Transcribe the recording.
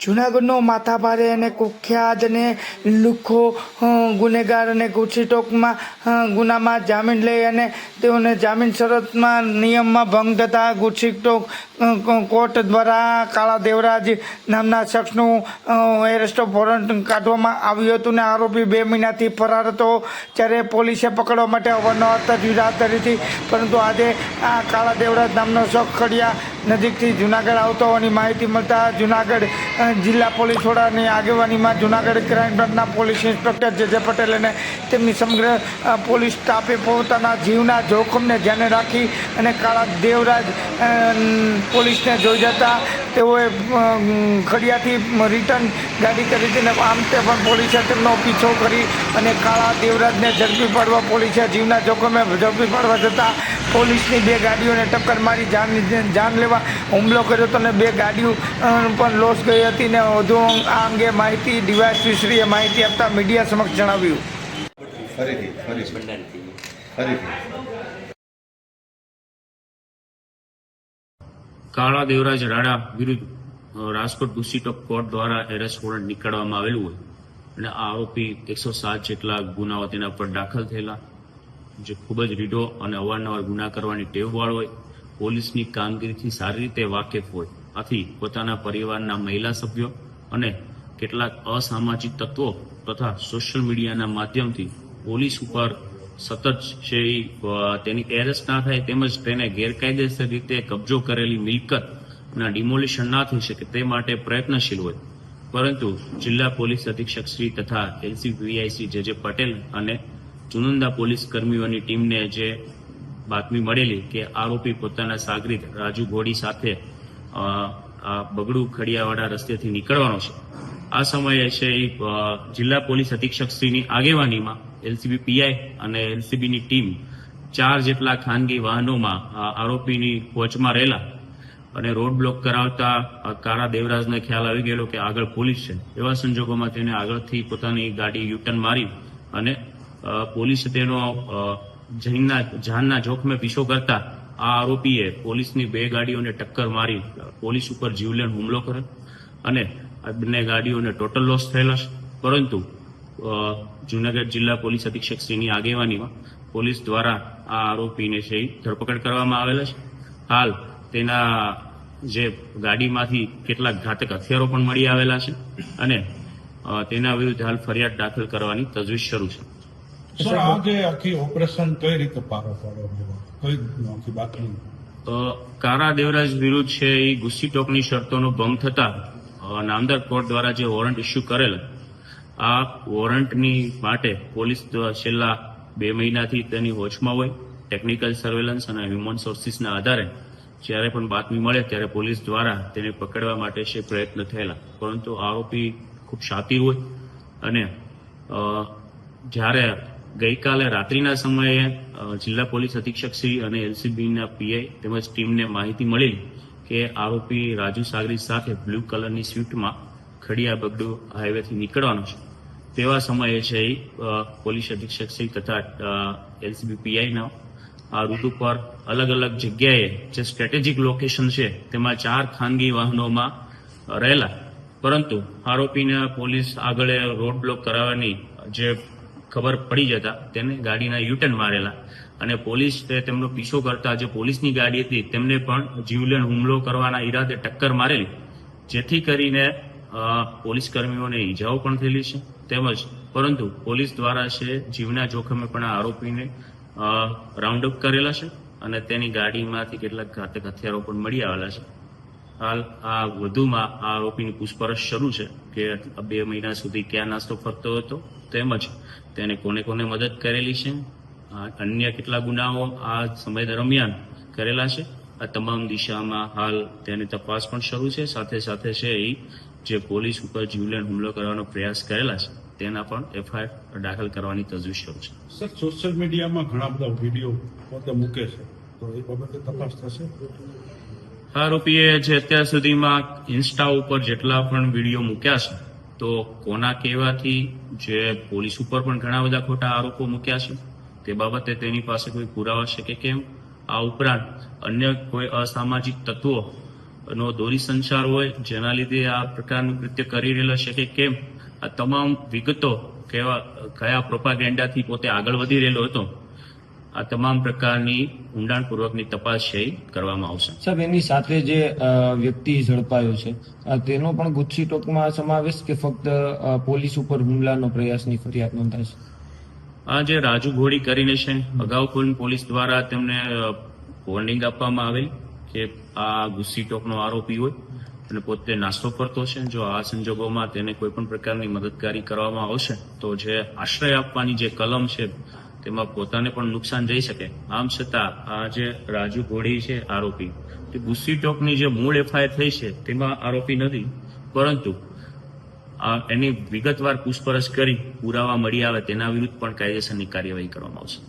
જુનાગઢનો માથાભારે અને કુખ્યાત અને લુખ્ખો ગુનેગાર અને ગુછીટોકમાં ટોકમાં ગુનામાં જામીન લઈ અને તેઓને જામીન શરતમાં નિયમમાં ભંગ થતા ગુછીટોક અ, કો- કોર્ટ દ્વારા કાળા દેવરાજ નામના શખ્સનું એરેસ્ટ વોરંટ કાઢવામાં આવ્યું હતું ને આરોપી બે મહિનાથી ફરાર હતો. જ્યારે પોલીસે પકડવા માટે અવારનવાર તજવીજ કરી હતી. પરંતુ આજે આ કાળા દેવરાજ નામનો શખ્સ ખડિયા નજીકથી જુનાગઢ આવતો હોવાની માહિતી મળતા જુનાગઢ જિલ્લા પોલીસ વડાની આગેવાનીમાં જુનાગઢ ક્રાઇમ બ્રાન્ચના police inspector J J Patel અને તેમની સમગ્ર પોલીસ સ્ટાફે પોતાના જીવના જોખમને ધ્યાને રાખી અને કાળા દેવરાજ પોલીસને જોઈ જતા તેઓએ ખડિયાથી રિટર્ન ગાડી કરી હતી ને આમ તે પણ પોલીસે તેમનો પીછો કરી અને કાળા દેવરાજને ઝડપી પાડવા પોલીસે જીવના જોખમે ઝડપી પાડવા જતાં પોલીસની બે ગાડીઓને ટક્કર મારી જાન જાન લેવા હુમલો કર્યો હતો અને બે ગાડીઓ પણ લોસ ગઈ હતી ને વધુ આ અંગે માહિતી ડીવાયસપીશ્રીએ માહિતી આપતા મીડિયા સમક્ષ જણાવ્યું. ફરીથી ફરી ફરીથી. કાળા દેવરાજ રાણા વિરુદ્ધ રાજકોટ ગુસ્સીટોક કોર્ટ દ્વારા એરેસ્ટ વોરંટ નીકળવામાં આવેલું હોય. અને આ આરોપી એકસો સાત જેટલા ગુનાઓ તેના પર દાખલ થયેલા, જે ખૂબ જ રીઢો અને અવારનવાર ગુના કરવાની ટેવ વાળો હોય, પોલીસની કામગીરીથી સારી રીતે વાકેફ હોય. આથી પોતાના પરિવારના મહિલા સભ્યો અને કેટલાક અસામાજિક તત્વો તથા સોશિયલ મીડિયાના માધ્યમથી પોલીસ ઉપર સતત છે તેની એરેસ્ટ ના થાય તેમજ તેને ગેરકાયદેસર રીતે કબજો કરેલી મિલકત ના ડિમોલિશન ના થઈ શકે તે માટે પ્રયત્નશીલ હોય. પરંતુ જિલ્લા પોલીસ અધિક્ષક શ્રી તથા એલસીપીઆઈસી જે જે પટેલ અને ચુનંદા પોલીસ કર્મીઓની ટીમને જે બાતમી મળેલી કે આરોપી પોતાના સાગરીત રાજુ ઘોડી સાથે બગડુ ખડિયાવાડા રસ્તેથી નીકળવાનો છે. આ સમયે છે જિલ્લા પોલીસ અધિક્ષક શ્રીની આગેવાનીમાં એલસીબી પીઆઈ અને એલસીબીની ટીમ ચાર જેટલા ખાનગી વાહનોમાં આરોપીની કોચમાં રહેલા અને રોડ બ્લોક કરાવતા કારા દેવરાજને ખ્યાલ આવી ગયેલો કે આગળ પોલીસ છે. એવા સંજોગોમાં તેને આગળથી પોતાની ગાડી યુટર્ન મારી અને પોલીસે તેનો જૈનના જાનના જોખમે પીછો કરતા આ આરોપીએ પોલીસની બે ગાડીઓને ટક્કર મારી પોલીસ ઉપર જીવલેણ હુમલો કર્યો અને બંને ગાડીઓને ટોટલ લોસ થયેલા છે. પરંતુ જુનાગઢ જિલ્લા પોલીસ અધિક્ષક શ્રીની આગેવાનીમાં પોલીસ દ્વારા આ આરોપીને છે ધરપકડ કરવામાં આવેલા છે. હાલ તેના જે ગાડીમાંથી કેટલાક ઘાતક હથિયારો પણ મળી આવેલા છે અને તેના વિરુદ્ધ હાલ ફરિયાદ દાખલ કરવાની તજવીજ શરૂ છે. સર આ જે આખી ઓપરેશન કઈ રીતે પાર કઈ આખી કારા દેવરાજ વિરુદ્ધ છે એ ગુસ્સી ટોકની શરતોનો ભંગ થતા નામદાર કોર્ટ દ્વારા જે વોરંટ ઇસ્યુ કરેલ આ વોરંટની માટે પોલીસ છેલ્લા બે મહિનાથી તેની વોચમાં હોય ટેકનિકલ સર્વેલન્સ અને હ્યુમન સોર્સિસના આધારે જ્યારે પણ બાતમી મળે ત્યારે પોલીસ દ્વારા તેને પકડવા માટે છે પ્રયત્ન થયેલા. પરંતુ આરોપી ખૂબ શાતિર હોય અને જ્યારે ગઈકાલે રાત્રિના સમયે જિલ્લા પોલીસ અધિક્ષક શ્રી અને એલસીબીના પીઆઈ તેમજ ટીમને માહિતી મળી કે આરોપી રાજુ સાગરી સાથે બ્લુ કલરની સ્વિફ્ટમાં ખડિયા બગડુ હાઈવેથી નીકળવાનો છે. તેવા સમયે છે પોલીસ અધિક્ષક શ્રી તથા એલસીબી પીઆઈના આ રૂટ ઉપર અલગ અલગ જગ્યાએ જે સ્ટ્રેટેજિક લોકેશન છે, તેમાં ચાર ખાનગી વાહનોમાં રહેલા. પરંતુ આરોપીને પોલીસ આગળ રોડ બ્લોક કરાવવાની જે ખબર પડી જતા, તેને ગાડીના યુટર્ન મારેલા. અને પોલીસ તેમનો પીછો કરતા જે પોલીસની ગાડી હતી, તેમને પણ જીવલેણ હુમલો કરવાના ઈરાદે ટક્કર મારેલી. જેથી કરીને પોલીસ કર્મીઓને ઈજાઓ પણ થયેલી છે. તેમજ, પરંતુ પોલીસ દ્વારા છે, જીવના જોખમે પણ આ આરોપીને રાઉન્ડ અપ કરેલા છે અને તેની ગાડીમાંથી કેટલાક ઘાતક હથિયારો પણ મળી આવેલા છે. હાલ આ વધુમાં આ આરોપીની પૂછપરછ શરૂ છે કે બે મહિના સુધી ક્યાં નાસ્તો ફરતો હતો, તેમજ તેને કોને કોને મદદ કરેલી છે અન્ય કેટલા ગુનાઓ આ સમય દરમિયાન કરેલા છે, આ તમામ દિશામાં હાલ તેની તપાસ પણ શરૂ છે. સાથે સાથે છે એ જે પોલીસ ઉપર જીવલેણ હુમલો કરવાનો પ્રયાસ કરેલા છે તેના પણ એફઆઈઆર દાખલ કરવાની તજવીજ શરૂ છે. સર સોશિયલ મીડિયામાં ઘણા બધા વીડિયો પોતે મૂકે છે. તો એ બાબતે તપાસ થશે? આરોપીએ જે અત્યાર સુધીમાં ઇન્સ્ટા ઉપર જેટલા પણ વીડિયો મૂક્યા છે તો કોના કહેવાથી જે પોલીસ ઉપર પણ ઘણા બધા ખોટા આરોપો મૂક્યા છે તે બાબતે તેની પાસે કોઈ પુરાવા છે કે કેમ? આ ઉપરાંત અન્ય કોઈ અસામાજિક તત્વો નો દોરી સંચાર હોય જેના લીધે આ પ્રકારનું કૃત્ય કરી રહેલો છે કે કેમ? આ તમામ વિગતો કેવા કયા પ્રોપાગેન્ડાથી પોતે આગળ વધી રહેલો હતો આ તમામ પ્રકારની ઊંડાણપૂર્વકની તપાસ છે કરવામાં આવશે. સાહેબ એની સાથે જે વ્યક્તિ ઝડપાયો છે તેનો પણ ગુચ્છી ટોકમાં સમાવેશ કે ફક્ત પોલીસ ઉપર હુમલાનો પ્રયાસની ફરિયાદ નોંધાશે આ જે રાજુ ઘોડી કરીને છે અગાઉ પણ પોલીસ દ્વારા તેમને વોર્નિંગ આપવામાં આવેલ. કે આ ગુસ્સી ટોકનો આરોપી હોય અને પોતે નાસ્તો કરતો છે, જો આ સંજોગોમાં તેને કોઈ પણ પ્રકારની મદદગારી કરવામાં આવશે, તો જે આશ્રય આપવાની જે કલમ છે, તેમાં પોતાને પણ નુકસાન જઈ શકે. આમ છતાં, આ જે રાજુ ઘોડી છે આરોપી, તે ગુસ્સી ટોકની જે મૂળ એફઆઈઆર થઈ છે, તેમાં આરોપી નથી, પરંતુ આ એની વિગતવાર પૂછપરછ કરી પુરાવા મળી આવે તેના વિરુદ્ધ પણ કાયદેસરની કાર્યવાહી કરવામાં આવશે.